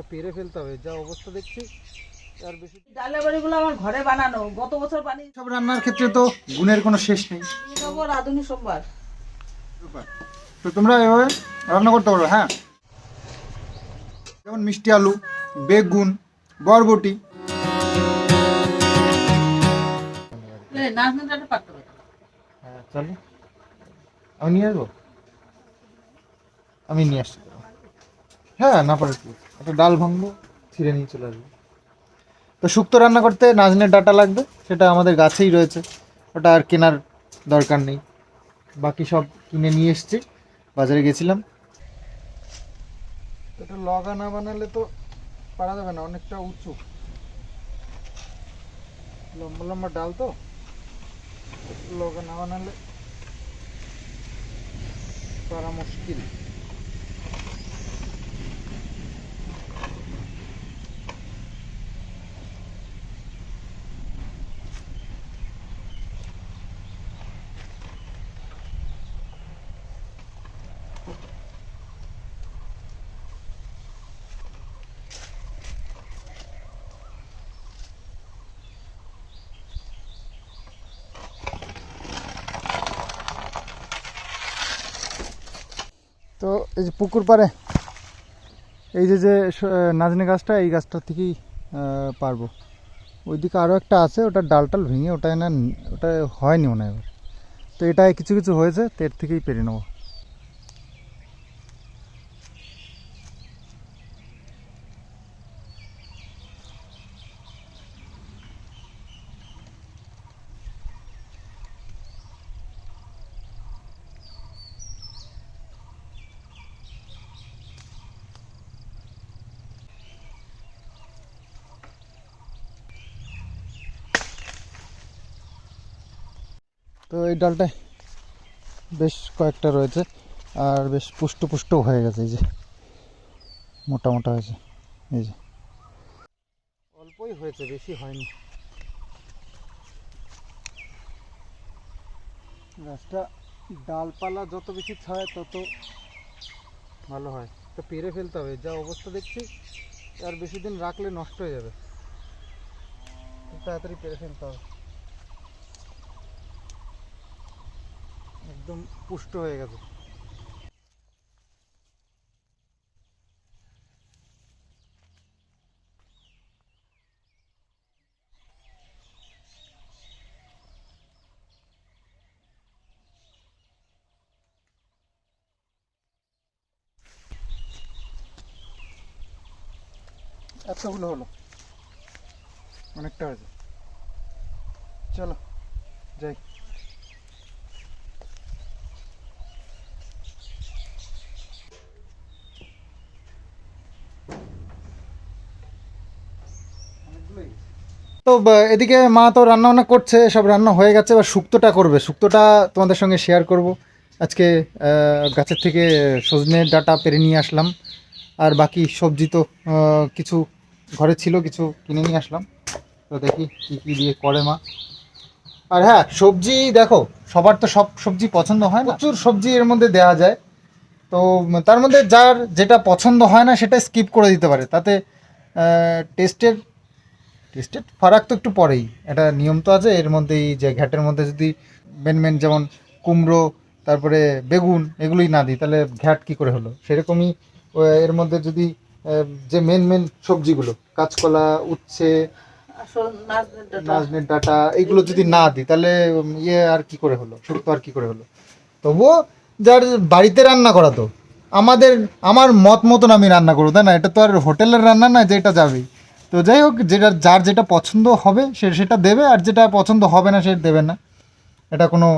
তো পেরে ফেলতে হবে যা অবস্থা দেখছি আর বেশি ডালের বাড়িগুলো আমার ঘরে বানানো গত বছর বানিয়ে সব রান্নার ক্ষেত্রে তো গুণের কোনো শেষ নেই। খবর আধুনিক সোমবার। তো তোমরা এভাবে রান্না করতে পারো হ্যাঁ? যেমন মিষ্টি আলু বেগুন বরবটি। হ্যাঁ চলো। আমি নিয়ে আসব? আমি নিয়ে আসছি। হ্যাঁ না পারে একটা ডাল ভাঙবো, ছিঁড়ে নিয়ে চলে আসব। তো শুক্তো রান্না করতে নাজনের ডাটা লাগবে, সেটা আমাদের গাছেই রয়েছে। ওটা আর কেনার দরকার নেই। বাকি সব কিনে নিয়ে এসছি, বাজারে গেছিলাম। এটা লগা না বানালে তো পারা যাবে না, অনেকটা উঁচু। লম্বা লম্বা ডাল তো। লগা না বানালে পারা মুশকিল তো এই যে পুকুর পাড়ে, এই যে যে নাজনি গাছটা, এই গাছটা থেকেই পারব। ওইদিকে আরও একটা আছে, ওটা ডালটাল ভেঙে ওটা না ওটা হয়নি মনে হয় তো এটা কিছু কিছু হয়েছে, তো এর থেকেই পেরে নেব। তো এই ডালটায় বেশ কয়েকটা রয়েছে আর বেশ পুষ্ট পুষ্ট হয়ে গেছে, এই যে মোটা মোটা হয়েছে, এই যে। অল্পই হয়েছে, বেশি হয়নি। গাছটা ডালপালা যত বেশি ছায় তত ভালো হয়। তো পেরে ফেলতে হবে, যা অবস্থা দেখছি, আর বেশি দিন রাখলে নষ্ট হয়ে যাবে। তাড়াতাড়ি পেরে ফেলতে হবে। একদম পুষ্ট হয়ে গেছে এতগুলো হলো অনেকটা হয়েছে চলো যাই তো এদিকে মা তো রান্না বান্না করছে, সব রান্না হয়ে গেছে, এবার শুক্তোটা করবে। শুক্তোটা তোমাদের সঙ্গে শেয়ার করব। আজকে গাছের থেকে সজনের ডাটা পেরে নিয়ে আসলাম। আর বাকি সবজি তো কিছু ঘরে ছিল, কিছু কিনে নিয়ে আসলাম। তো দেখি কী কী দিয়ে করে মা। আর হ্যাঁ সবজি দেখো, সবার তো সব সবজি পছন্দ হয় না। প্রচুর সবজি এর মধ্যে দেওয়া যায়। তো, তার মধ্যে যার যেটা পছন্দ হয় না, সেটা স্কিপ করে দিতে পারে। তাতে টেস্টের টেস্টের ফারাক তো একটু পরেই। এটা নিয়ম তো আছে এর মধ্যেই যে ঘ্যাটের মধ্যে যদি মেন মেন যেমন কুমড়ো তারপরে বেগুন এগুলোই না দিই তাহলে ঘ্যাট কি করে হলো? সেরকমই এর মধ্যে যদি যে মেন মেন সবজিগুলো কাঁচকলা উচ্ছে নাজনের ডাটা। এগুলো যদি না দিই তাহলে ইয়ে আর কি করে হলো? শুক্তো আর কি করে হলো? তবুও যার বাড়িতে রান্না করা তো আমাদের আমার মত মতন আমি রান্না করব তাই না? এটা তো আর হোটেলের রান্না না যে এটা যাবেই। তো যাই হোক, যেটা, যার যেটা পছন্দ হবে, সে সেটা দেবে, আর যেটা পছন্দ হবে না, সে দেবে না। এটা কোনো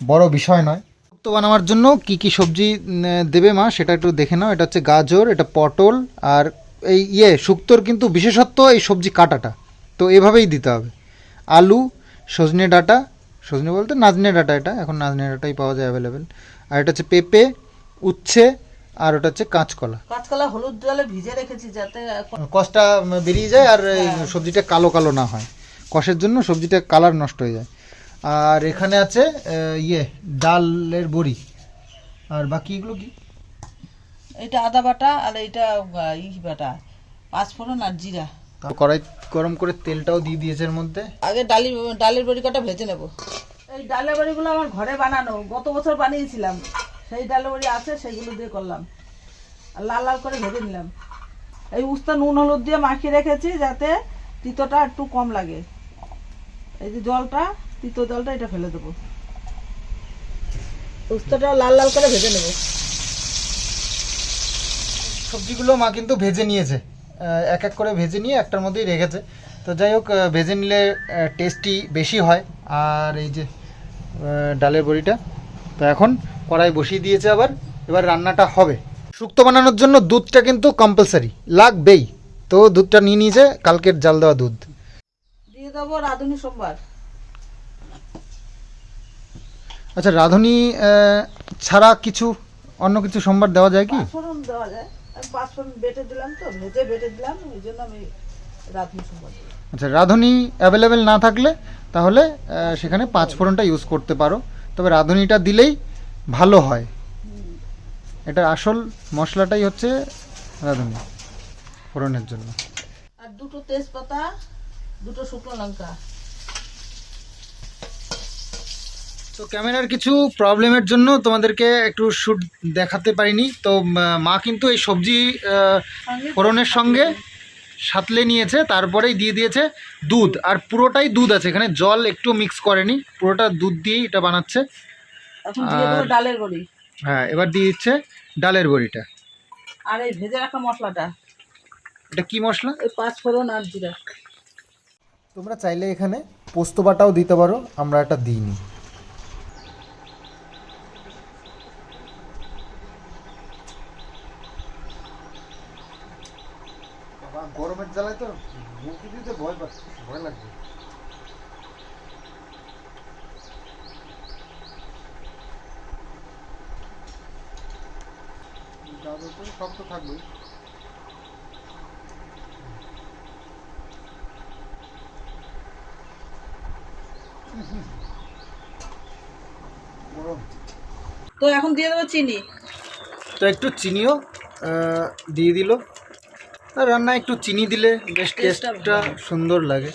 বড় বিষয় নয়। শুক্তো বানানোর জন্য কি কি সবজি দেবে মা, সেটা একটু দেখে নাও। এটা হচ্ছে গাজর, এটা পটল, আর এই ইয়ে শুক্তোর কিন্তু বিশেষত্ব এই সবজি কাটাটা। তো এভাবেই দিতে হবে। আলু, সজনে ডাটা, সজনে বলতে নাজনে ডাটা এটা, এখন নাজনে ডাটাই পাওয়া যায় অ্যাভেলেবেল আর এটা হচ্ছে পেঁপে, উচ্ছে আর ওটা হচ্ছে কাঁচকলা। কাঁচকলা হলুদ জলে ভিজে রেখেছি যাতে কষটা বেরিয়ে যায় আর সবজিটা কালো কালো না হয়। কষের জন্য সবজিটা কালার নষ্ট হয়ে যায়। আর এখানে আছে ইয়ে ডালের বড়ি। আর বাকি এগুলো কি? এটা আদা বাটা আর এইটা আহ, ই বাটা পাঁচফোড়ন আর জিরা। কড়াই গরম করে তেলটাও দিয়ে দিয়েছে এর মধ্যে। আগে ডালি ডালের বড়ি কটা ভেজে নেব? এই ডালের বড়িগুলো আমার ঘরে বানানো গত বছর বানিয়েছিলাম। সেই ডালের বড়ি আছে সেইগুলো দিয়ে করলাম। আর লাল লাল করে ভেজে নিলাম। এই উস্তা নুন, হলুদ দিয়ে মাখিয়ে রেখেছি যাতে তিতোটা একটু কম লাগে। এই যে জলটা, তিতো জলটা, এটা ফেলে দেবো। উস্তাটা লাল লাল করে ভেজে নেব। সবজিগুলো মা কিন্তু ভেজে নিয়েছে। এক এক করে ভেজে নিয়ে একটার মধ্যেই রেখেছে। তো যাই হোক ভেজে নিলে টেস্টি বেশি হয়। আর এই যে ডালের বড়িটা। তো এখন কড়াই বসিয়ে দিয়েছে আবার এবার রান্নাটা হবে। শুক্তো বানানোর জন্য দুধটা কিন্তু কম্পালসারি লাগবেই। তো দুধটা নিয়ে নিয়েছে কালকের জাল দেওয়া দুধ। দিয়ে দেবো রাঁধুনি সোমবার। আচ্ছা রাঁধুনি ছাড়া কিছু অন্য কিছু সোমবার দেওয়া যায় কি? পাঁচফোড়ন দেওয়া যায়। আমি পাঁচফোড়ন বেটে দিলাম তো ভেজে বেটে দিলাম ওই জন্য আমি রাঁধুনি সোমবার আচ্ছা রাঁধুনি অ্যাভেলেবেল না থাকলে তাহলে সেখানে পাঁচ ফোড়নটা ইউজ করতে পারো। তবে রাঁধুনিটা দিলেই ভালো হয়। এটা আসল মশলাটাই হচ্ছে রাঁধুনি ফোড়নের জন্য। আর দুটো তেজপাতা দুটো শুকনো লঙ্কা। তো ক্যামেরার কিছু প্রবলেমের জন্য তোমাদেরকে একটু শ্যুট দেখাতে পারিনি। তো মা কিন্তু এই সবজি ফোড়নের সঙ্গে সাতলে নিয়েছে তারপরেই দিয়ে দিয়েছে দুধ। আর পুরোটাই দুধ আছে এখানে জল একটু মিক্স করেনি। পুরোটা দুধ দিয়েই এটা বানাচ্ছে। ডালের বড়ি। হ্যাঁ এবার দিয়ে দিচ্ছে ডালের বড়িটা। আর এই ভেজে রাখা মশলাটা। এটা কি মশলা? এই পাঁচফোড়ন আর জিরা। তোমরা চাইলে এখানে পোস্ত বাটাও দিতে পারো আমরা এটা দিইনি। সব তো থাকবেই গরম। তো এখন দিয়ে দেবো চিনি। তো একটু চিনিও দিয়ে দিল। আর রান্নায় একটু চিনি দিলে বেশ টেস্টটা সুন্দর লাগে।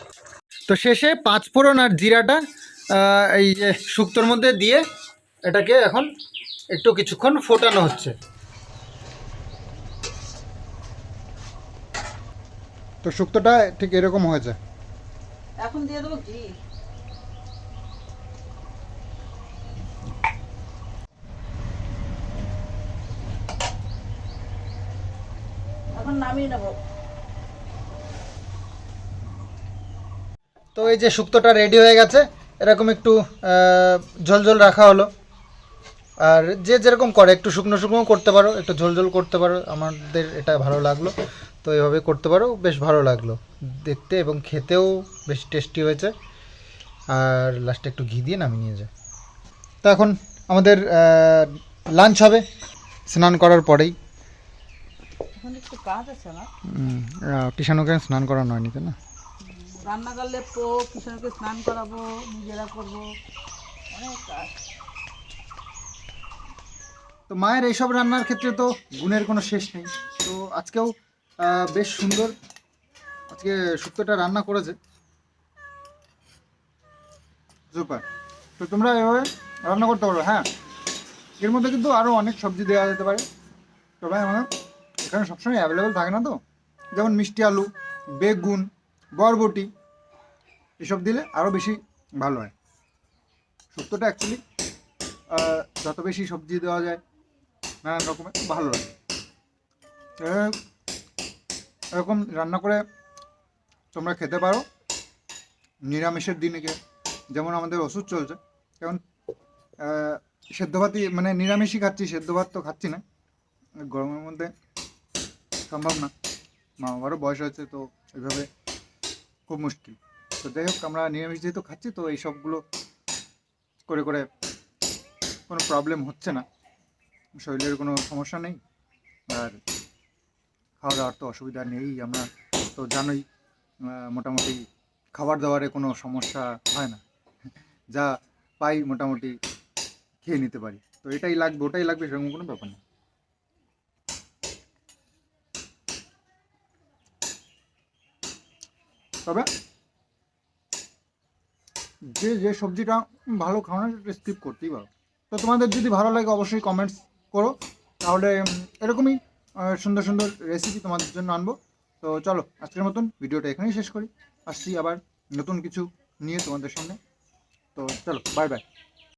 তো শেষে পাঁচ ফোড়ন আর জিরাটা আহ, এই যে শুক্তোর মধ্যে দিয়ে এটাকে এখন একটু কিছুক্ষণ ফোটানো হচ্ছে। তো শুক্তোটা ঠিক এরকম হয়েছে। এখন দিয়ে দেবো ঘি এখন নামিয়ে নেব। তো এই যে শুক্তোটা রেডি হয়ে গেছে এরকম একটু আহ, ঝোল ঝোল রাখা হলো। আর যে যেরকম করে একটু শুকনো শুকনো করতে পারো একটু ঝোল ঝোল করতে পারো আমাদের এটা ভালো লাগল। তো এভাবে করতে পারো বেশ ভালো লাগল। দেখতে এবং খেতেও বেশ টেস্টি হয়েছে। আর লাস্টে একটু ঘি দিয়ে নামিয়ে নিয়ে যায় তো এখন আমাদের লাঞ্চ হবে। স্নান করার পরেই। এখন একটু কাজ আছে না কৃষাণুকে স্নান করানো হয়নি তো না? রান্না করলে পো স্নান করাবো নিজেরা করব। অনেক কাজ। তো মায়ের এইসব রান্নার ক্ষেত্রে তো গুণের কোনো শেষ নেই। তো আজকেও বেশ সুন্দর। আজকে শুক্তোটা রান্না করেছে। সুপার তো তোমরা এভাবে রান্না করতে পারো হ্যাঁ? এর মধ্যে কিন্তু আরও অনেক সবজি দেওয়া যেতে পারে। তবে মানে এখানে সবসময় অ্যাভেলেবেল থাকে না তো? যেমন মিষ্টি আলু, বেগুন, বরবটি, এসব দিলে আরও বেশি ভালো হয়। শুক্তোটা অ্যাকচুয়ালি যত বেশি সবজি দেওয়া যায় নানান রকমের, ভালো লাগে। এরকম রান্না করে তোমরা খেতে পারো নিরামিষের দিনকে যেমন আমাদের ওষুধ চলছে। আহ, সেদ্ধ ভাতই মানে নিরামিষই খাচ্ছি সেদ্ধ ভাত তো খাচ্ছি না। গরমের মধ্যে সম্ভব না। মা বাবারও বয়স হয়েছে তো এইভাবে খুব মুশকিল। তো যাই হোক আমরা নিরামিষ যেহেতু খাচ্ছি তো এই সবগুলো করে করে কোনো প্রবলেম হচ্ছে না। শরীরের কোনো সমস্যা নেই। আর খাওয়া দাওয়ার তো অসুবিধা নেই, আমরা তো জানোই মোটামুটি খাবার দাবারে কোনো সমস্যা হয় না, যা পাই মোটামুটি খেয়ে নিতে পারি। তো এটাই লাগবে, ওটাই লাগবে, সেরকম কোনো ব্যাপার না। তবে যে যে সবজিটা ভালো খাও না স্কিপ করতেই পারো। তো তোমাদের যদি ভালো লাগে, অবশ্যই কমেন্টস করো। তাহলে এরকমই সুন্দর সুন্দর রেসিপি তোমাদের জন্য আনব। তো চলো, আজকের মতন ভিডিওটা এখানেই শেষ করি। আসছি আবার নতুন কিছু নিয়ে তোমাদের সামনে। তো চলো বাই বাই